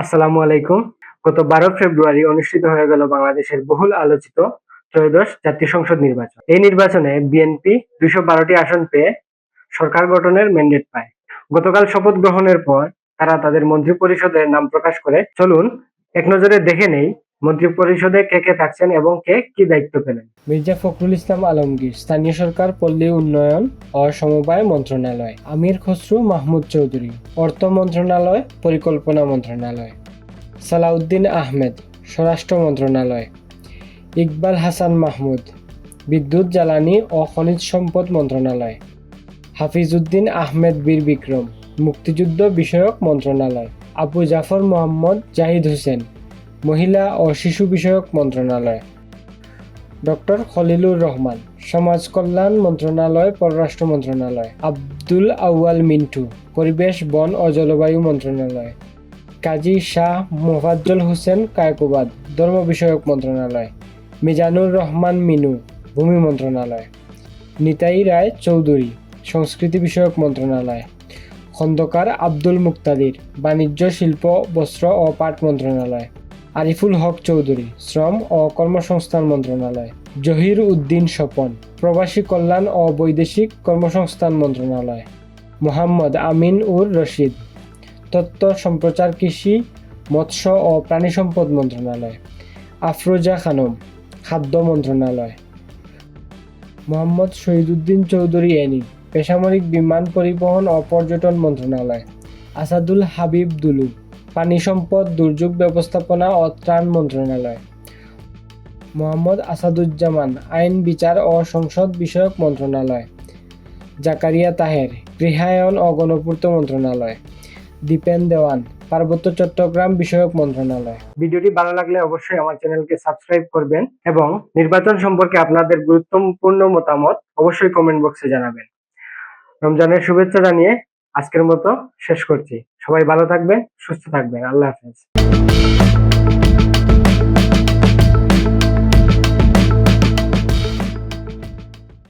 আসসালামু আলাইকুম। গত বারো ফেব্রুয়ারি অনুষ্ঠিত হয়ে গেল বাংলাদেশের বহুল আলোচিত ত্রয়োদশ জাতীয় সংসদ নির্বাচন। এই নির্বাচনে বিএনপি দুইশো বারোটি আসন পেয়ে সরকার গঠনের ম্যান্ডেট পায়। গতকাল শপথ গ্রহণের পর তারা তাদের মন্ত্রী পরিষদের নাম প্রকাশ করে। চলুন, এক নজরে দেখে নেই মন্ত্রী পরিষদে কে কে থাকছেন এবং কে কি দায়িত্ব পেলেন? মির্জা ফখরুল ইসলাম আলমগীর, স্থানীয় সরকার, পল্লী উন্নয়ন ও সমবায় মন্ত্রণালয়। আমির খসরু, মাহমুদ চৌধুরী, অর্থ মন্ত্রণালয়, পরিকল্পনা মন্ত্রণালয়। সালাউদ্দিন আহমেদ, স্বরাষ্ট্র মন্ত্রণালয়। ইকবাল হাসান মাহমুদ, বিদ্যুৎ, জ্বালানি ও খনিজ সম্পদ মন্ত্রণালয়। হাফিজউদ্দিন আহমেদ বীর বিক্রম, মুক্তিযুদ্ধ বিষয়ক মন্ত্রণালয়। আবু জাফর মোহাম্মদ জাহিদ হোসেন মহিলা ও শিশু বিষয়ক মন্ত্রণালয়। ডক্টর খলিলুর রহমান, সমাজ কল্যাণ মন্ত্রণালয়, পররাষ্ট্র মন্ত্রণালয়। আব্দুল আউয়াল মিন্টু, পরিবেশ, বন ও জলবায়ু মন্ত্রণালয়। কাজী শাহ মোফাজ্জল হোসেন কায়কোবাদ, ধর্ম বিষয়ক মন্ত্রণালয়। মিজানুর রহমান মিনু, ভূমি মন্ত্রণালয়। নিতাই রায় চৌধুরী, সংস্কৃতি বিষয়ক মন্ত্রণালয়। খন্দকার আব্দুল মুক্তাদির, বাণিজ্য, শিল্প, বস্ত্র ও পাট মন্ত্রণালয়। আরিফুল হক চৌধুরী, শ্রম ও কর্মসংস্থান মন্ত্রণালয়। জহির উদ্দিন স্বপন, প্রবাসী কল্যাণ ও বৈদেশিক কর্মসংস্থান মন্ত্রণালয়। মোহাম্মদ আমিন উর রশিদ তথ্য সম্প্রচার কৃষি, মৎস্য ও প্রাণী সম্পদ মন্ত্রণালয়। আফরোজা খানম, খাদ্য মন্ত্রণালয়। মোহাম্মদ শহীদুদ্দিন চৌধুরী এনি, বেসামরিক বিমান পরিবহন ও পর্যটন মন্ত্রণালয়। আসাদুল হাবিব দুলু পানি সম্পদ, দুর্যোগ ব্যবস্থাপনা ও ত্রাণ মন্ত্রণালয়। মোহাম্মদ আসাদুজ্জামান আইন, বিচার ও সংসদ বিষয়ক মন্ত্রণালয়। জাকারিয়া তাহের, গৃহায়ন ও গণপূর্ত মন্ত্রণালয়। দীপেন দেওয়ান, পার্বত্য চট্টগ্রাম বিষয়ক মন্ত্রণালয়। ভিডিওটি ভালো লাগলে অবশ্যই আমার চ্যানেলকে সাবস্ক্রাইব করবেন এবং নির্বাচন সম্পর্কে আপনাদের গুরুত্বপূর্ণ মতামত অবশ্যই কমেন্ট বক্সে জানাবেন। রমজানের শুভেচ্ছা জানিয়ে আজকের মতো শেষ করছি। সবাই ভালো থাকবে সুস্থ থাকবে আল্লাহ হাফেজ।